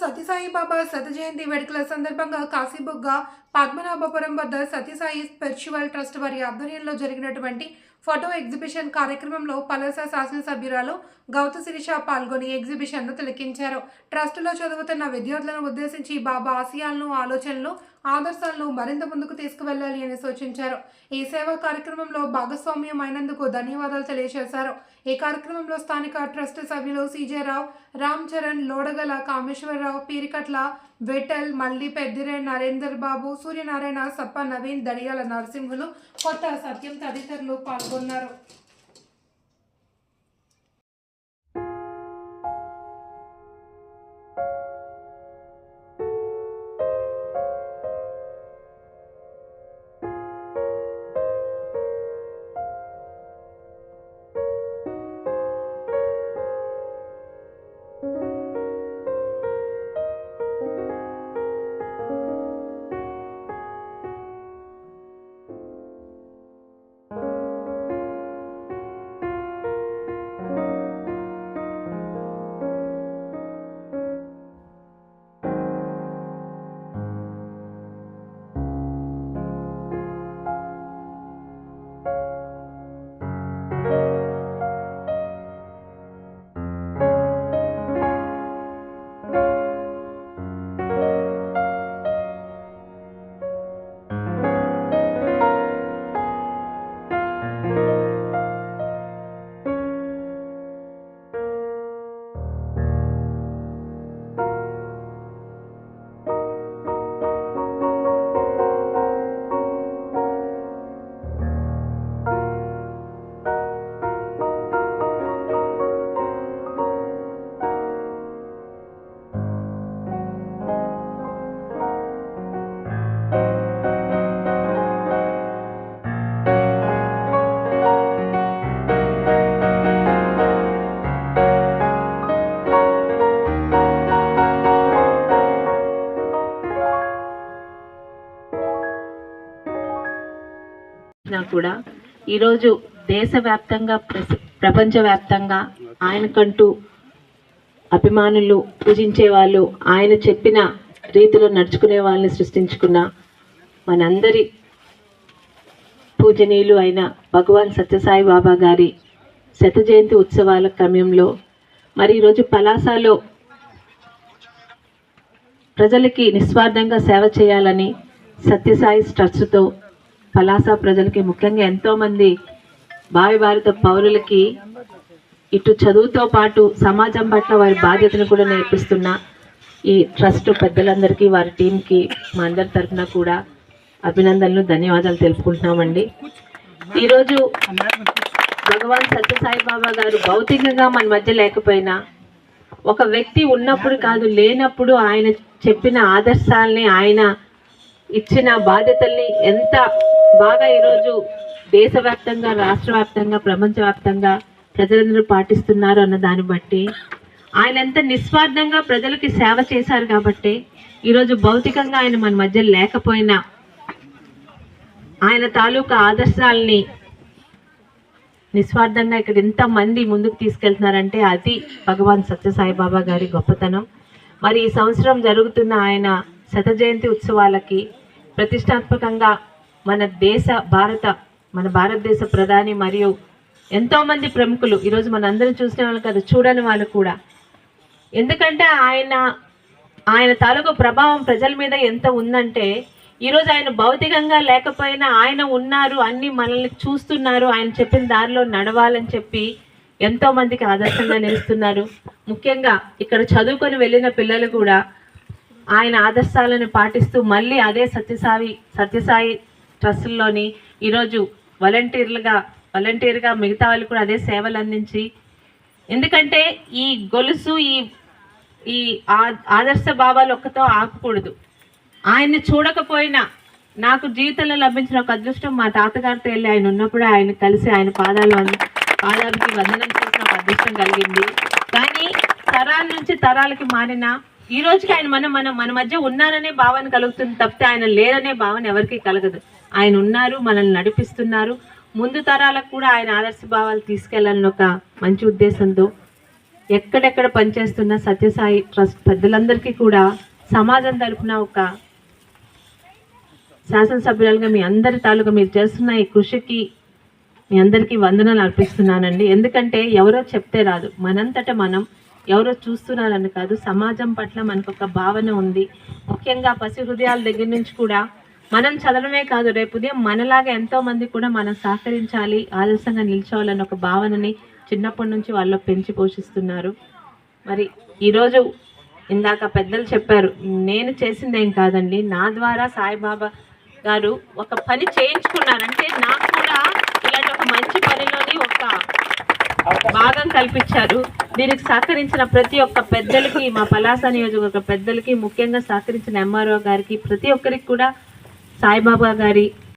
సత్యసాయిబాబా శత జయంతి వేడుకల సందర్భంగా కాశీబుగ్గ పద్మనాభపురం వద్ద సత్యసాయి స్పిరిచువల్ ట్రస్ట్ వారి ఆధ్వర్యంలో జరిగినటువంటి ఫోటో ఎగ్జిబిషన్ కార్యక్రమంలో పలస శాసనసభ్యురాలు గౌత శిరీష పాల్గొని ఎగ్జిబిషన్ను తిలకించారు. ట్రస్టులో చదువుతున్న విద్యార్థులను ఉద్దేశించి బాబా ఆశయాలను ఆలోచనలు ఆదర్శాలను మరింత ముందుకు తీసుకువెళ్ళాలి అని సూచించారు. ఈ సేవా కార్యక్రమంలో భాగస్వామ్యం అయినందుకు ధన్యవాదాలు తెలియజేశారు. ఈ కార్యక్రమంలో స్థానిక ట్రస్ట్ సభ్యులు సీజే రావు రామ్ చరణ్ లోడగల కామేశ్వరరావు పీరికట్ల విఠల్ మల్లి పెద్దిరే నరేందర్ బాబు సూర్యనారాయణ సప్ప నవీన్ దడియాల నరసింహులు కొత్త సత్యం తదితరులు పాల్గొన్నారు. చేసినా కూడా ఈరోజు దేశవ్యాప్తంగా ప్రపంచవ్యాప్తంగా ఆయనకంటూ అభిమానులు పూజించే వాళ్ళు ఆయన చెప్పిన రీతిలో నడుచుకునే వాళ్ళని సృష్టించుకున్న మనందరి పూజనీయులు అయిన భగవాన్ సత్యసాయి బాబా గారి శత జయంతి ఉత్సవాల క్రమంలో మరి ఈరోజు పలాసలో ప్రజలకి నిస్వార్థంగా సేవ చేయాలని సత్యసాయి ట్రస్ట్తో పలాస ప్రజలకి ముఖ్యంగా ఎంతోమంది భావి భారత పౌరులకి ఇటు చదువుతో పాటు సమాజం పట్ల వారి బాధ్యతను కూడా నేర్పిస్తున్న ఈ ట్రస్ట్ పెద్దలందరికీ వారి టీంకి మా అందరి తరఫున కూడా అభినందనలు ధన్యవాదాలు తెలుపుకుంటున్నామండి. ఈరోజు భగవాన్ సత్యసాయి బాబా గారు భౌతికంగా మన మధ్య లేకపోయినా ఒక వ్యక్తి ఉన్నప్పుడు కాదు లేనప్పుడు ఆయన చెప్పిన ఆదర్శాలని ఆయన ఇచ్చిన బాధ్యతల్ని ఎంత బాగా ఈరోజు దేశవ్యాప్తంగా రాష్ట్ర వ్యాప్తంగా ప్రపంచవ్యాప్తంగా ప్రజలందరూ పాటిస్తున్నారు అన్న దాన్ని బట్టి ఆయన ఎంత నిస్వార్థంగా ప్రజలకి సేవ చేశారు కాబట్టి ఈరోజు భౌతికంగా ఆయన మన మధ్య లేకపోయినా ఆయన తాలూకా ఆదర్శాలని నిస్వార్థంగా ఇక్కడ ఎంత మంది ముందుకు తీసుకెళ్తున్నారంటే అది భగవాన్ సత్యసాయి బాబా గారి గొప్పతనం. మరి ఈ సంవత్సరం జరుగుతున్న ఆయన శత జయంతి ఉత్సవాలకి ప్రతిష్టాత్మకంగా మన దేశ భారత మన భారతదేశ ప్రధాని మరియు ఎంతోమంది ప్రముఖులు. ఈరోజు మన అందరం చూసిన వాళ్ళు కదా చూడని వాళ్ళు కూడా. ఎందుకంటే ఆయన ఆయన తాలూకు ప్రభావం ప్రజల మీద ఎంత ఉందంటే ఈరోజు ఆయన భౌతికంగా లేకపోయినా ఆయన ఉన్నారు అన్ని మనల్ని చూస్తున్నారు ఆయన చెప్పిన దారిలో నడవాలని చెప్పి ఎంతోమందికి ఆదర్శంగా నిలుస్తున్నారు. ముఖ్యంగా ఇక్కడ చదువుకొని వెళ్ళిన పిల్లలు కూడా ఆయన ఆదర్శాలను పాటిస్తూ మళ్ళీ అదే సత్యసాయి సత్యసాయి ట్రస్ట్లోని ఈరోజు వాలంటీర్లుగా వాలంటీర్గా మిగతా వాళ్ళు కూడా అదే సేవలు అందించి ఎందుకంటే ఈ గొలుసు ఈ ఈ ఆదర్శ భావాలు ఒక్కతో ఆపకూడదు. ఆయన్ని చూడకపోయినా నాకు జీవితంలో లభించిన ఒక అదృష్టం మా తాతగారితో వెళ్ళి ఆయన ఉన్నప్పుడు ఆయన కలిసి ఆయన పాదాలు వంద- పాదాలకి వందనం చేసిన ఒక అదృష్టం కలిగింది. కానీ తరాల నుంచి తరాలకి మారిన ఈ రోజుకి ఆయన మన మన మన మధ్య ఉన్నారనే భావన కలుగుతుంది తప్పితే ఆయన లేరనే భావన ఎవరికీ కలగదు. ఆయన ఉన్నారు మనల్ని నడిపిస్తున్నారు. ముందు తరాలకు కూడా ఆయన ఆదర్శ భావాలు తీసుకెళ్ళాలని ఒక మంచి ఉద్దేశంతో ఎక్కడెక్కడ పనిచేస్తున్న సత్యసాయి ట్రస్ట్ పెద్దలందరికీ కూడా సమాజం తరపున ఒక శాసనసభ్యులుగా మీ అందరి తాలూకా మీరు చేస్తున్న ఈ కృషికి మీ అందరికీ వందనాలు అర్పిస్తున్నానండి. ఎందుకంటే ఎవరో చెప్తే రాదు. మనంతట మనం ఎవరో చూస్తున్నారని కాదు సమాజం పట్ల మనకు ఒక భావన ఉంది. ముఖ్యంగా పసి హృదయాల దగ్గర నుంచి కూడా మనం చదవడమే కాదు రేపు ఉదయం మనలాగా ఎంతో మంది కూడా మనం సహకరించాలి ఆదర్శంగా నిల్చోవాలన్న ఒక భావనని చిన్నప్పటి నుంచి వాళ్ళు పెంచి పోషిస్తున్నారు. మరి ఈరోజు ఇందాక పెద్దలు చెప్పారు నేను చేసిందేం కాదండి నా ద్వారా సాయిబాబా గారు ఒక పని చేయించుకున్నారంటే నాకు కూడా ఇలాంటి ఒక మంచి పనిలోని ఒక భాగం కల్పించారు. దీనికి సహకరించిన ప్రతి ఒక్క పెద్దలకి మా పలాస నియోజకవర్గ పెద్దలకి ముఖ్యంగా సహకరించిన ఎంఆర్ఓ గారికి ప్రతి ఒక్కరికి కూడా సాయిబాబా గారి